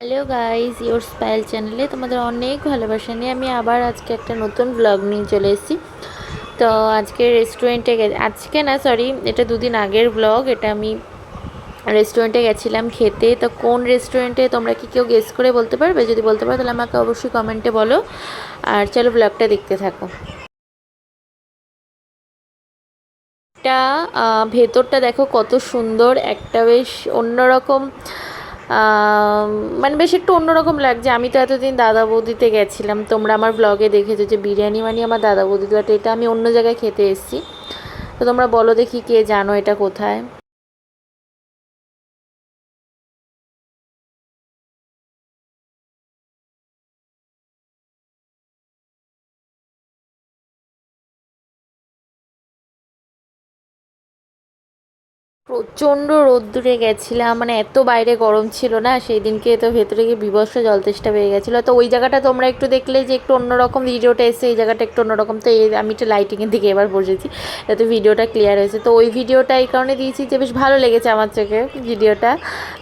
Hello guys your স্পাইল চ্যানেলে তোমাদের অনেক ভালোবাসা নিয়ে আমি আবার আজকে একটা নতুন ব্লগ নিয়ে চলে এসেছি। তো আজকে রেস্টুরেন্টে আজকে না সরি এটা দুদিন আগের ব্লগ এটা আমি রেস্টুরেন্টে গেছিলাম খেতে। তো কোন রেস্টুরেন্টে তোমরা কি কেউ গেস করে বলতে পারবে? যদি বলতে পারো, তাহলে আমাকে অবশ্যই কমেন্টে বলো। আর চলো ব্লগটা দেখতে থাকো। এটা ভেতরটা দেখো কত সুন্দর, একটা বেশ অন্যরকম মানে বেশ একটু অন্যরকম লাগছে। আমি তো এতদিন দাদা বৌদিতে গেছিলাম। তোমরা আমার ব্লগে দেখেছ যে বিরিয়ানি মানে আমার দাদা বৌদি বাট এটা আমি অন্য জায়গায় খেতে এসেছি। তো তোমরা বলো দেখি কে জানো এটা কোথায়। প্রচণ্ড রোদ্দুরে গেছিলাম মানে এত বাইরে গরম ছিল না, সেই দিনকে তো ভেতরে গিয়ে বিভৎস জল তেষ্টা পেয়ে গেছিল। তো ওই জায়গাটা তোমরা একটু দেখলে যে একটু অন্যরকম ভিডিওটা এসে এই জায়গাটা একটু অন্যরকম, তো এই আমি একটু লাইটিংয়ের দিকে এবার বসেছি, যাতে ভিডিওটা ক্লিয়ার হয়েছে তো ওই ভিডিওটা এই কারণে দিয়েছি যে বেশ ভালো লেগেছে আমার চোখে ভিডিওটা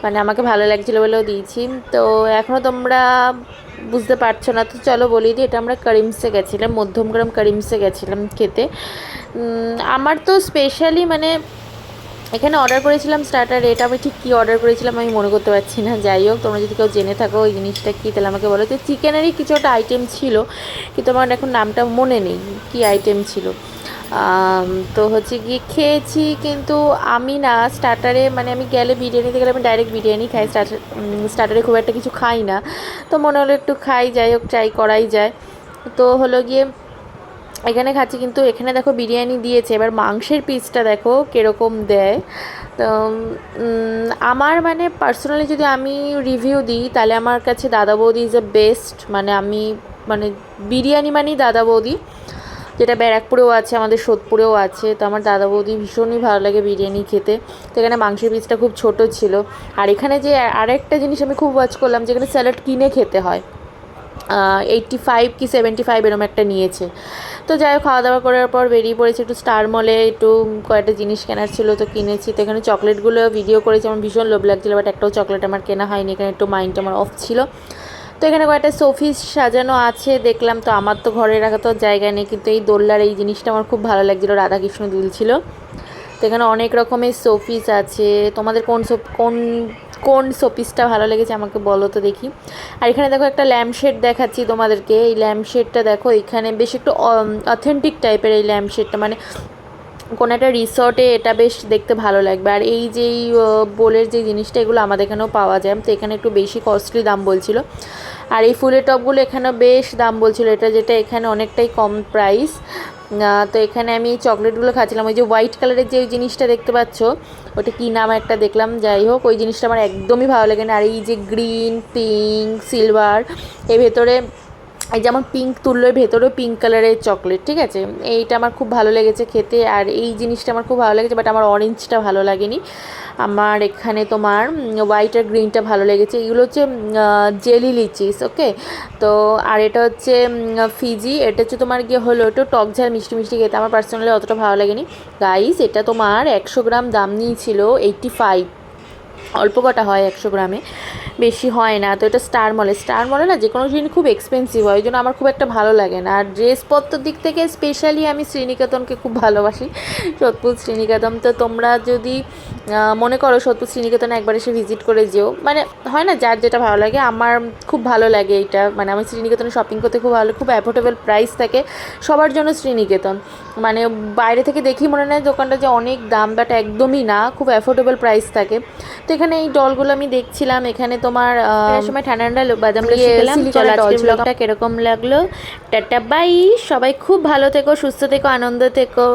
মানে আমাকে ভালো লাগছিল বলেও দিয়েছি। তো এখনও তোমরা বুঝতে পারছ না, তো চলো বলি দিই এটা আমরা করিমসে গেছিলাম, মধ্যমগ্রাম করিমসে গেছিলাম খেতে। আমার তো স্পেশালি মানে এখানে অর্ডার করেছিলাম স্টার্টার এটা আমি ঠিক কী অর্ডার করেছিলাম আমি মনে করতে পারছি না। যাই হোক, তোমরা যদি কেউ জেনে থাকো ওই জিনিসটা কী, তাহলে আমাকে বলো। তো চিকেনেরই কিছু একটা আইটেম ছিল, কিন্তু আমার এখন নামটা মনে নেই কী আইটেম ছিল। তো হচ্ছে গিয়ে খেয়েছি, কিন্তু আমি না স্টার্টারে মানে আমি গেলে বিরিয়ানিতে গেলে আমি ডাইরেক্ট বিরিয়ানি খাই। স্টার্টার স্টার্টারে খুব একটা কিছু খাই না। তো মনে হলো একটু খাই, যাই হোক ট্রাই করাই যায়। তো হলো গিয়ে এখানে খাচ্ছি কিন্তু এখানে দেখো বিরিয়ানি দিয়েছে। এবার মাংসের পিসটা দেখো কীরকম দেয়। তো আমার মানে পার্সোনালি যদি আমি রিভিউ দিই, তাহলে আমার কাছে দাদা বৌদি ইজ এ বেস্ট মানে আমি মানে বিরিয়ানি মানেই দাদা বৌদি। যেটা ব্যারাকপুরেও আছে, আমাদের সোদপুরেও আছে। তো আমার দাদা বৌদি ভীষণই ভালো লাগে বিরিয়ানি খেতে। তো এখানে মাংসের পিসটা খুব ছোট ছিল। আর এখানে যে আরেকটা জিনিস আমি খুব ওয়াচ করলাম, যেখানে স্যালাড কিনে খেতে হয়। এইটটি ফাইভ কি সেভেন্টি ফাইভ এরকম একটা নিয়েছে। তো যাই হোক খাওয়া দাওয়া করার পর বেরিয়ে পড়েছি একটু স্টার মলে একটু কয়েকটা জিনিস কেনার ছিল তো কিনেছি। তো এখানে চকলেটগুলো ভিডিও করেছি, আমার ভীষণ লোভ লাগছিল বাট একটাও চকলেট আমার কেনা হয়নি, এখানে একটু মাইন্ড আমার অফ ছিল। তো এখানে কয়েকটা সোফিস সাজানো আছে, দেখলাম তো আমার তো ঘরে রাখা তো জায়গা নেই, কিন্তু এই দোল্লার এই জিনিসটা আমার খুব ভালো লাগছিল, রাধাকৃষ্ণ দুল ছিল তো এখানে অনেক রকমের শোপিস আছে, তোমাদের কোন কোন কোন শোপিসটা ভালো লেগেছে আমাকে বলো তো দেখি। আর এখানে দেখো একটা ল্যাম্পশেড দেখাচ্ছি তোমাদেরকে। এই ল্যাম্পশেডটা দেখো, এখানে বেশ একটু অথেন্টিক টাইপের এই ল্যাম্পশেডটা মানে কোনো একটা রিসর্টে এটা বেশ দেখতে ভালো লাগবে। আর এই যেই বোলের যে জিনিসটা, এগুলো আমাদের এখানেও পাওয়া যায়। তো এখানে একটু বেশি কস্টলি দাম বলছিল। আর এই ফুলের টপগুলো এখানেও বেশ দাম বলছিল। এটা যেটা এখানে অনেকটাই কম প্রাইস তো এখানে আমি চকলেটগুলো খাচ্ছিলাম। ওই যে হোয়াইট কালারের যে জিনিসটা দেখতে পাচ্ছ, ওটা কী নাম একটা দেখলাম? যাই হোক, ওই জিনিসটা আমার একদমই ভালো লাগে না আর এই যে গ্রিন পিঙ্ক সিলভার এর ভেতরে এই যেমন পিঙ্ক তুললোর ভেতরেও পিঙ্ক কালারের চকলেট ঠিক আছে? এইটা আমার খুব ভালো লেগেছে খেতে, আর এই জিনিসটা আমার খুব ভালো লেগেছে বাট আমার অরেঞ্জটা ভালো লাগেনি। আমার এখানে তোমার হোয়াইট আর গ্রিনটা ভালো লেগেছে। এগুলো হচ্ছে জেলি লিচিস ওকে তো, আর এটা হচ্ছে ফিজি এটা হচ্ছে তোমার গিয়ে হলো একটু টক ঝাল, মিষ্টি মিষ্টি খেতে। আমার পার্সোনালি অতটা ভালো লাগেনি। গাইস এটা তোমার একশো গ্রাম দাম নিয়েছিল এইটটি ফাইভ অল্প কটা হয় একশো গ্রামে, বেশি হয় না। তো এটা স্টার মলে স্টার মলে না যে কোনো জিনিস খুব এক্সপেন্সিভ হয়, ওই জন্য আমার খুব একটা ভালো লাগে না। আর ড্রেসপত্রের দিক থেকে স্পেশালি আমি শ্রীনিকেতনকে খুব ভালোবাসি। সোদপুর শ্রীনিকেতন। তো তোমরা যদি মনে করো সোদপুর শ্রীনিকেতনে একবার এসে ভিজিট করে যেও। মানে হয় না যার যেটা ভালো লাগে আমার খুব ভালো লাগে এইটা। মানে আমি শ্রীনিকেতনে শপিং করতে খুব ভালো খুব অ্যাফোর্ডেবল প্রাইস থাকে সবার জন্য শ্রীনিকেতন। মানে বাইরে থেকে দেখি মনে নেয় দোকানটা যে অনেক দাম বাট একদমই না খুব অ্যাফোর্ডেবল প্রাইস থাকে। তো এখানে এই ডলগুলো আমি দেখছিলাম এখানে তোমার সময় ঠান্ডা ঠান্ডা বাদাম ব্লগটা কীরকম লাগল। টাটা বাই সবাই খুব ভালো থেকো সুস্থ থেকো আনন্দ থেকো।